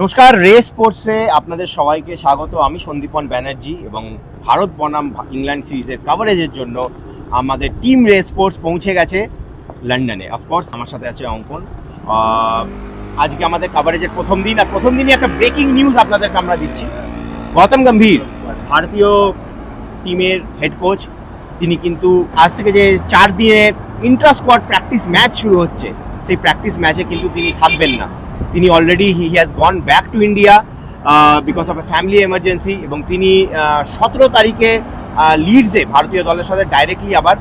নমস্কার, রেস স্পোর্টসে আপনাদের সবাইকে স্বাগত। আমি সন্দীপন ব্যানার্জি এবং ভারত বনাম ইংল্যান্ড সিরিজের কাভারেজের জন্য আমাদের টিম রেস স্পোর্টস পৌঁছে গেছে লন্ডনে। অফকোর্স আমার সাথে আছে অঙ্কন। আজকে আমাদের কাভারেজের প্রথম দিন, আর প্রথম দিনই একটা ব্রেকিং নিউজ আপনাদেরকে আমরা দিচ্ছি। গৌতম গম্ভীর, ভারতীয় টিমের হেড কোচ তিনি কিন্তু আজ থেকে যে চার দিনের ইন্ট্রা স্কোয়াড প্র্যাকটিস ম্যাচ শুরু হচ্ছে, সেই প্র্যাকটিস ম্যাচে কিন্তু তিনি থাকবেন না। তিনি already he has gone back to India because of a family emergency এবং তিনি সতেরো তারিখে লিডসে ভারতীয় দলের সাথে ডাইরেক্টলি আবার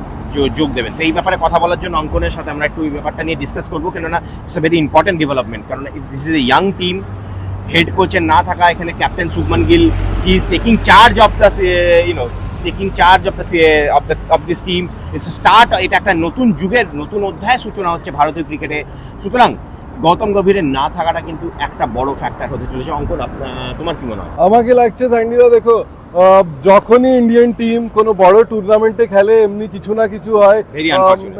যোগ দেবেন। তো এই ব্যাপারে কথা বলার জন্য অঙ্কনের সাথে আমরা একটু এই ব্যাপারটা নিয়ে ডিসকাস করব, কেননা it's a very important development কারণ this is a young team head কোচের না থাকা, এখানে captain Shubman Gill he is taking charge of the you know taking charge of of the of this team it's start এটা একটা নতুন যুগের, নতুন অধ্যায় সূচনা হচ্ছে ভারতীয় ক্রিকেটে সুতরাং গৌতম গভীরের না থাকাটা কিন্তু একটা বড় ফ্যাক্টর হতে চলেছে। অঙ্কন তোমার কি মনে হয়? আমাকে লাগছে সাইন্ডিদা দেখো। যখনই ইন্ডিয়ান টিম কোনো বড় টুর্নামেন্টে খেলে এমনি কিছু না কিছু হয়.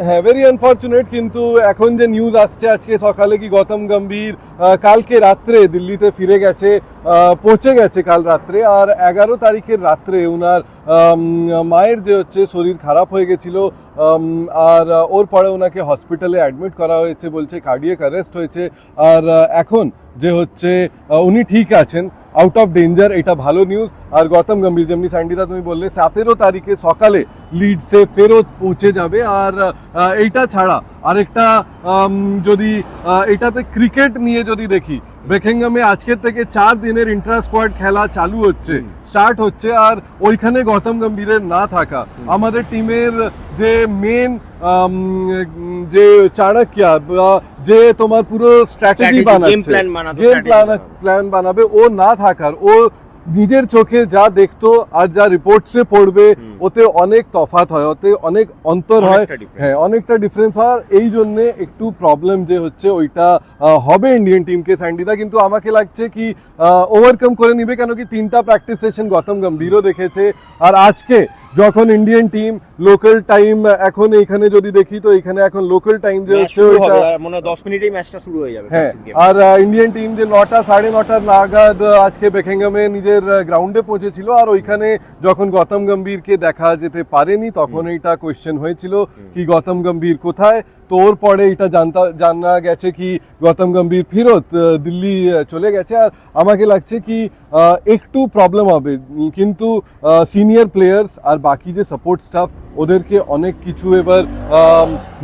হ্যাঁ ভেরি আনফর্চুনেট কিন্তু এখন যে নিউজ আসছে আজকে সকালে কি গৌতম গম্ভীর কালকে রাত্রে দিল্লিতে ফিরে গেছে পৌঁছে গেছে কাল রাত্রে আর এগারো তারিখের রাত্রে ওনার মায়ের যে হচ্ছে শরীর খারাপ হয়ে গেছিল আর ওর পরে ওনাকে হসপিটালে অ্যাডমিট করা হয়েছে বলছে কার্ডিয়াক অ্যারেস্ট হয়েছে আর এখন যে হচ্ছে উনি ঠিক আছেন আউট অফ ডেঞ্জার, এটা ভালো নিউজ। আর গৌতম গম্ভীর, যেমনি স্যান্ডিদা তুমি বললে, সতেরো তারিখে সকালে লিডসে ফেরত পৌঁছে যাবে। আর এইটা ছাড়া আরেকটা যদি এটাতে ক্রিকেট নিয়ে যদি দেখি বেকিংহামে আজকের থেকে চার দিনের ইন্টার স্কোয়াড খেলা চালু হচ্ছে। স্টার্ট হচ্ছে আর ওইখানে গৌতম গম্ভীরের না থাকা। আমাদের টিমের যে মেন যে চাণক্যা যে তোমার পুরো স্ট্র্যাটেজি বানাচ্ছে গেম প্ল্যান প্ল্যান বানাবে ও না থাকার ও নিজের চোখে যা দেখতো আর যা রিপোর্টসে পড়বে ওতে অনেক তফাৎ হয় ওতে অনেক অন্তর হয়। হ্যাঁ অনেকটা ডিফারেন্স হয় আর এই জন্যে একটু প্রবলেম যে হচ্ছে ওইটা হবে ইন্ডিয়ান টিমকে স্যান্ডিদা কিন্তু আমাকে লাগছে কি ওভারকাম করে নিবে কেন কি তিনটা প্র্যাকটিস সেশন গৌতম গম্ভীরও দেখেছে। আর আজকে যখন ইন্ডিয়ান টিম লোকাল টাইম এখন এইখানে যদি দেখি তো এখানে এখন লোকাল টাইম যে হচ্ছে ওইটা মনে হয় দশ মিনিটেই ম্যাচটা শুরু হয়ে যাবে হ্যাঁ আর ইন্ডিয়ান টিম যে নটা সাড়ে নটার নাগাদ আজকে বেকিংহামে নিজের গ্রাউন্ডে পৌঁছেছিল। আর ওইখানে যখন গৌতম গম্ভীরকে দেখা যেতে পারেনি তখন এইটা কোয়েশ্চেন হয়েছিল কি গৌতম গম্ভীর কোথায়? তো ওর পরে এটা জানতা জানা গেছে কি গৌতম গম্ভীর ফিরত আহ, দিল্লি চলে গেছে। আর আমাকে লাগছে কি একটু প্রবলেম হবে। কিন্তু সিনিয়র প্লেয়ার্স আর বাকি যে সাপোর্ট স্টাফ ওদেরকে অনেক কিছু এবার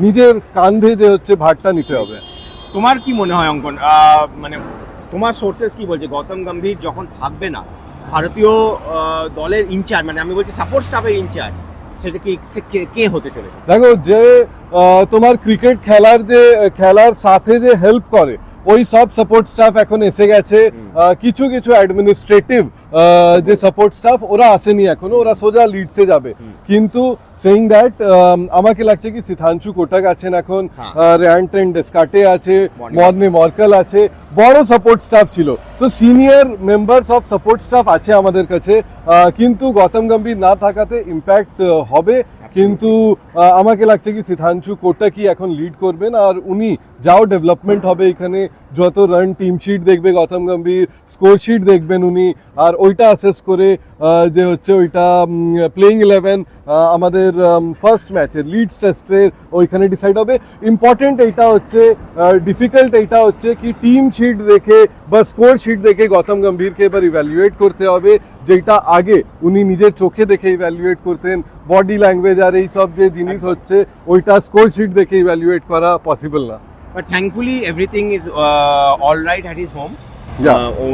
নিজের কান্ধে যে হচ্ছে ভারটা নিতে হবে। তোমার কি মনে হয় অঙ্কন? আহ, মানে তোমার সোর্সেস কি বলছে? গৌতম গম্ভীর যখন থাকবে না ভারতীয় দলের ইনচার্জ মানে আমি বলছি সাপোর্ট স্টাফের ইনচার্জ সেটা কি কে- হতে চলেছে? দেখো, যে তোমার ক্রিকেট খেলার যে, খেলার সাথে যে হেল্প করে ওই সব সাপোর্ট স্টাফ এখন এসে গেছে। কিছু কিছু অ্যাডমিনিস্ট্রেটিভ যে সাপোর্ট স্টাফ ওরা আসেনি এখনও ওরা সোজা লিডসে যাবে। কিন্তু সেইং দ্যাট আমাকে লাগছে কি সিথাঞ্চু কোটাক আছেন এখন হ্যাঁ। র্যান্টেন ডেসকাটে আছে মর্নে মর্কেল আছে বড় সাপোর্ট স্টাফ ছিল। তো senior members of support staff আছে আমাদের কাছে কিন্তু গৌতম গম্ভীর না থাকাতে ইম্প্যাক্ট হবে। কিন্তু আমাকে লাগছে কি সিদ্ধাঞ্চু কোটাকি এখন লিড করবেন? আর উনি যাও ডেভেলপমেন্ট হবে এখানে, যত রান টিম শিট দেখবে, গৌতম গম্ভীর স্কোর শিট দেখবেন উনি, আর ওইটা অ্যাসেস করে যে হচ্ছে ওইটা প্লেইং ইলেভেন আমাদের ফার্স্ট ম্যাচের লিডস টেস্টের ওইখানে ডিসাইড হবে। ইম্পর্টেন্ট এইটা হচ্ছে ডিফিকাল্ট এইটা হচ্ছে কি টিম শিট দেখে বা স্কোর শিট দেখে গৌতম গম্ভীরকে এবার ইভ্যালুয়েট করতে হবে। যেটা আগে উনি নিজের চোখে দেখে ইভ্যালুয়েট করতেন। বডি ল্যাঙ্গুয়েজ আর এই সব যে জিনিস হচ্ছে, ওইটা স্কোর শিট দেখে ইভ্যালুয়েট করা পসিবল না। But thankfully everything is all right at his home. ও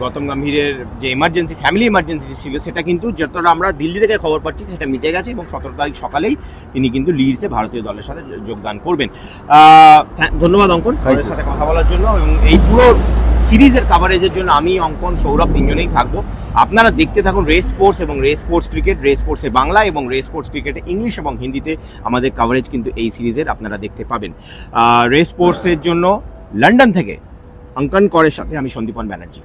গৌতম গম্ভীরের যে এমার্জেন্সি ফ্যামিলি এমার্জেন্সি ছিল সেটা কিন্তু যতটা আমরা দিল্লি থেকে খবর পাচ্ছি সেটা মিটে গেছে এবং সতেরো তারিখ সকালেই তিনি কিন্তু লিডসে ভারতীয় দলের সাথে যোগদান করবেন। ধন্যবাদ অঙ্কন আমাদের সাথে কথা বলার জন্য এবং এই পুরো সিরিজের কাভারেজের জন্য আমি অঙ্কন সৌরভ তিনজনেই থাকব। আপনারা দেখতে থাকুন রেস স্পোর্টস এবং রেস স্পোর্টস ক্রিকেট রেস স্পোর্টসে বাংলা এবং রেস স্পোর্টস ক্রিকেটে ইংলিশ এবং হিন্দিতে আমাদের কাভারেজ কিন্তু এই সিরিজের আপনারা দেখতে পাবেন। রেস স্পোর্টসের জন্য লন্ডন থেকে অঙ্কন করের সাথে আমি সন্দীপন ব্যানার্জি।